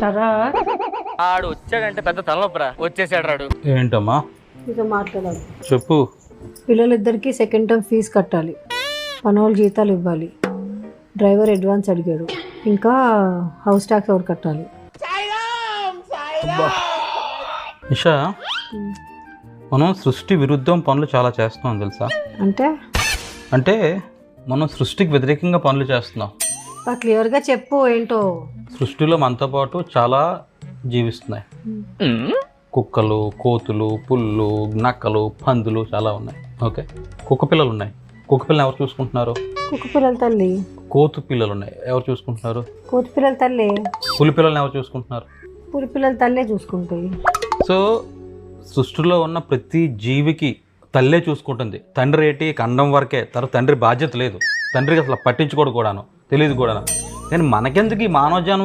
శరత్ ఆడు వచ్చాడంటే పెద్ద తలనొప్పరా. వచ్చేసాడు రాడు. ఏంటమ్మా? ఇక మాట్లాడాలి. చెప్పు. పిల్లలిద్దరికి సెకండ్ టర్మ్ ఫీజు కట్టాలి. పనోళ్ళు జీతాలు ఇవ్వాలి. డ్రైవర్ అడ్వాన్స్ అడిగాడు. ఇంకా హౌస్ ట్యాక్స్ ఎవరు కట్టాలి? ఇషా మనం సృష్టి విరుద్ధం పనులు చాలా చేస్తున్నాం తెలుసా? అంటే? అంటే మనం సృష్టికి వ్యతిరేకంగా పనులు చేస్తున్నాం. క్లియర్గా చెప్పు ఏంటో. సృష్టిలో మనతో పాటు చాలా జీవిస్తున్నాయి. కుక్కలు కోతులు పుల్లు నక్కలు పందులు చాలా ఉన్నాయి. ఓకే? కుక్క పిల్లలు ఉన్నాయి. కుక్క పిల్లలు ఎవరు చూసుకుంటున్నారు? కుక్క పిల్లల తల్లి. కోతు పిల్లలు ఉన్నాయి. ఎవరు చూసుకుంటున్నారు? కోతి పిల్లల తల్లి. పులి పిల్లల్ని ఎవరు చూసుకుంటున్నారు? పులి పిల్లల తల్లే చూసుకుంటాయి సో సృష్టిలో ఉన్న ప్రతి జీవికి తల్లే చూసుకుంటుంది. తండ్రి ఏంటి? కండం వరకే. తర్వాత తండ్రి బాధ్యత లేదు. తండ్రికి అసలు పట్టించుకోడు కూడాను. తెలియదు కూడా. కానీ మనకెందుకు ఈ మానవజానం